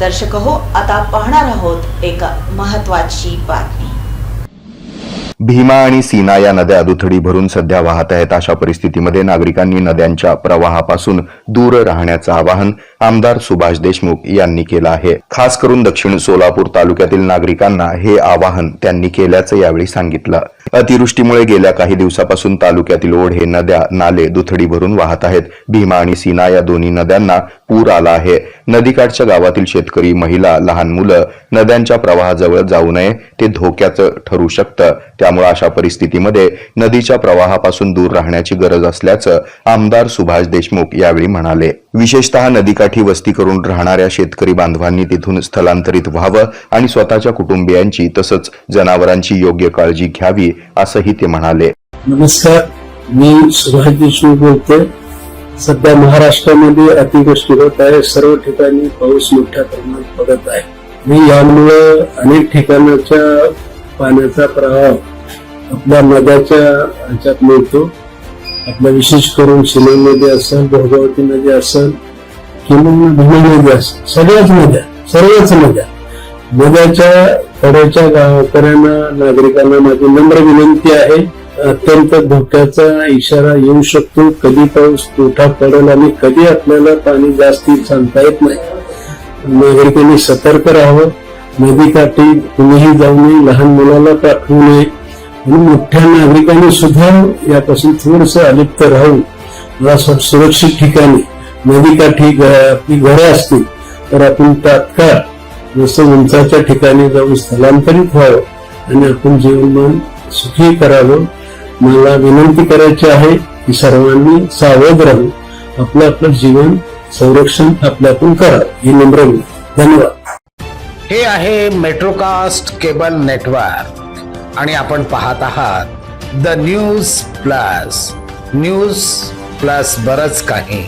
दर्शक हो आता पाहणार आहोत एक महत्वाची बातमी. भीमा आणि सीना या नद्या दुथडी भरून सध्या वाहत आहेत. अशा परिस्थितीमध्ये नागरिकांनी नद्यांच्या प्रवाहापासून दूर राहण्याचं आवाहन आमदार सुभाष देशमुख यांनी केलं आहे. खास करून दक्षिण सोलापूर तालुक्यातील नागरिकांना हे आवाहन त्यांनी केल्याचं यावेळी सांगितलं. अतिवृष्टीमुळे गेल्या काही दिवसापासून तालुक्यातील ओढे नद्या नाले दुथडी भरून वाहत आहेत. भीमा आणि सीना या दोन्ही नद्यांना पूर आला आहे. नदीकाठच्या गावातील शेतकरी महिला लहान मुलं नद्यांच्या प्रवाहाजवळ जाऊ नये ते धोक्याचं ठरू शकतं. त्यामुळे अशा परिस्थितीमध्ये नदीच्या प्रवाहापासून दूर राहण्याची गरज असल्याचं आमदार सुभाष देशमुख यावेळी म्हणाले. विशेषतः नदीकाठी वस्ती करून राहणाऱ्या शेतकरी बांधवांनी तिथून स्थलांतरित व्हावं आणि स्वतःच्या कुटुंबियांची तसंच जनावरांची योग्य काळजी घ्यावी असंही ते म्हणाले. नमस्कार मी सुभाष देशमुख बोलतोय. सध्या महाराष्ट्रामध्ये अतिवृष्टी होत आहे सर्व ठिकाणी पाऊस मोठ्या प्रमाणात पडत आहे. आणि यामुळं अनेक ठिकाणाच्या पाण्याचा प्रभाव आपल्या नद्याच्या ह्याच्यात मिळतो. आपल्या विशेष करून शिलाई नदी असेल भोगावती नदी असेल किंवा भीमा नदी असेल सगळ्याच नद्या सर्वच नद्या. नद्याच्या कड्याच्या गावकऱ्यांना नागरिकांना माझी नम्र विनंती आहे. अत्यंत धोक्याचा इशारा येऊ शकतो. कधी पाऊस मोठा पडेल आणि कधी आपल्याला पाणी जास्ती सांगता येत नाही. नागरिकांनी सतर्क राहावं. नदीकाठी कुणीही जाऊ नये लहान मुलाला पाठवू नये. आणि मोठ्या नागरिकांनी सुद्धा यापासून थोडस अलिप्त राहून सुरक्षित ठिकाणी नदीकाठी घ- आपली घरे असतील तर आपण तात्काळ जसं उंचाच्या ठिकाणी जाऊन स्थलांतरित व्हावं आणि आपण जीवनमान सुखी करावं. मला विनंती करायची आहे की सर्वांनी सावध राहून आपलं आपलं जीवन संरक्षण आपल्यातून करा. ही नम्र धन्यवाद. हे आहे मेट्रोकास्ट केबल नेटवर्क. आणि आपण पाहत आहात the news plus. News plus बरच काही.